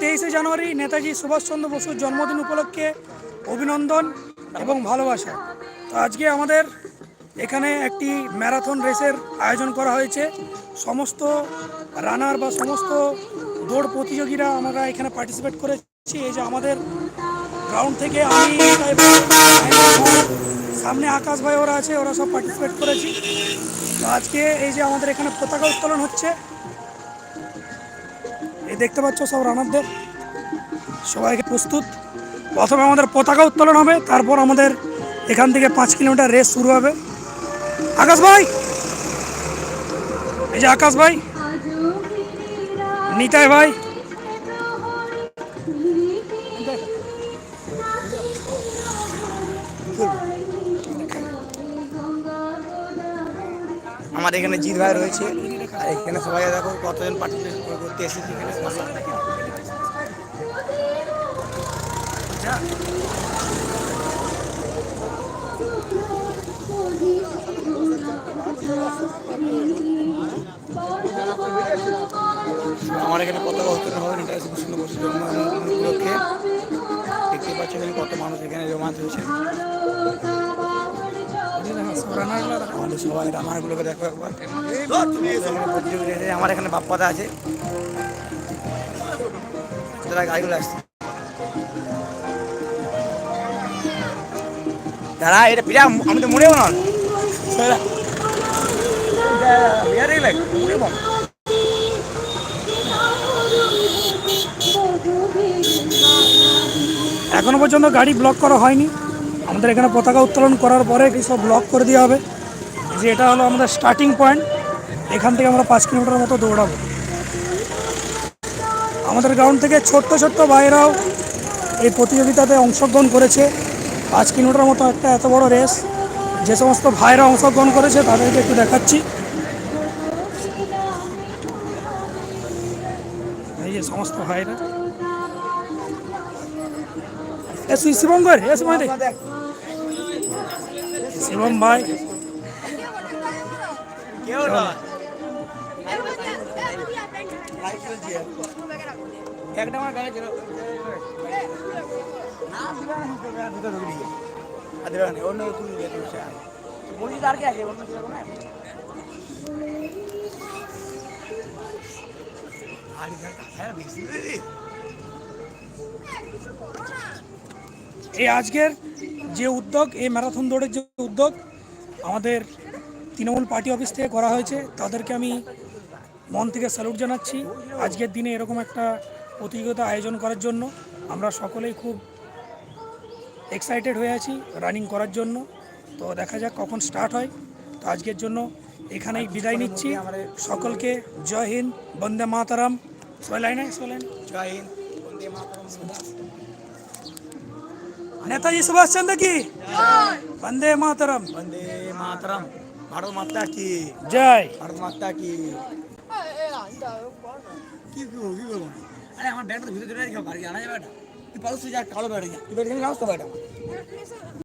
তেইশে জানুয়ারি নেতাজি সুভাষচন্দ্র বসুর জন্মদিন উপলক্ষে অভিনন্দন এবং ভালোবাসা। তো আজকে আমাদের এখানে একটি ম্যারাথন রেসের আয়োজন করা হয়েছে। সমস্ত রানার বা সমস্ত দৌড় প্রতিযোগীরা আমরা এখানে পার্টিসিপেট করেছি। এই যে আমাদের গ্রাউন্ড থেকে আমি সামনে আকাশ ভাই ওরা আছে, ওরা সব পার্টিসিপেট করেছি। তো আজকে এই যে আমাদের এখানে পতাকা উত্তোলন হচ্ছে এই দেখতে পাচ্ছ সব রানারদের। সবাইকে প্রস্তুত। প্রথমে আমাদের পতাকা উত্তোলন হবে, তারপর আমাদের এখান থেকে পাঁচ কিলোমিটার রেস শুরু হবে। আকাশ ভাই! এই যে আকাশ ভাই! নিতাই ভাই! আমার এখানে জিৎ ভাই রয়েছে, আর এখানে সবাই দেখো কতজন পার্টিসিপেট করতে এসেছে এখানে। আমার এখানে কত উত্তোলন হবে নেতাজি সুভাষচন্দ্র বসুর জন্মদিন উপলক্ষে দেখতে পাচ্ছি কত মানুষ এখানে জমা হয়েছে। আমার এখানে বাপ্পাদা আছে। তারা গাড়িগুলো আসছে। দাঁড়া, এটা পিঠা, আমি তো মনে না। এখনও পর্যন্ত গাড়ি ব্লক করা হয়নি। আমাদের এখানে পতাকা উত্তোলন করার পরে সব ব্লক করে দেওয়া হবে? যে এটা হলো আমাদের স্টার্টিং পয়েন্ট এখান থেকে আমরা পাঁচ কিলোমিটার মতো দৌড়াবো। আমাদের গ্রাউন্ড থেকে ছোট্ট ছোট্ট ভাইরাও এই প্রতিযোগিতাতে অংশগ্রহণ করেছে। পাঁচ কিলোমিটার মতো একটা এত বড় রেস যে সমস্ত ভাইরা অংশগ্রহণ করেছে, তাদেরকে একটু দেখাচ্ছি। এই যে সমস্ত ভাইরা এ কর এ কিছু না এই আজকের যে উদ্যোগ, এই ম্যারাথন দৌড়ের যে উদ্যোগ আমাদের তৃণমূল পার্টি অফিস থেকে করা হয়েছে, তাদেরকে আমি মন থেকে স্যালুট জানাচ্ছি। আজকের দিনে এরকম একটা প্রতিযোগিতা আয়োজন করার জন্য আমরা সকলেই খুব এক্সাইটেড হয়ে আছি রানিং করার জন্য। তো দেখা যাক কখন স্টার্ট হয়। তো আজকের জন্য এখানেই বিদায় নিচ্ছি। সকলকে জয় হিন্দ, বন্দে মাতারাম। সবাই লাইনে, সবাই জয় হিন্দ, বন্দে মাতরম। নেতাজি সুভাষচন্দ্র কি বন্দে মাতারাম বন্দে মাতরম ভারত মাতা কি জয় ভারত মাতা কি কি করব কি করব আরে আমার ব্যাগটা ভিতরে রেখে বাড়ি আনা যাবে এটা তুই পারছিস যা কালো ব্যাগ তুই ব্যাগ নিয়ে আসতে পারে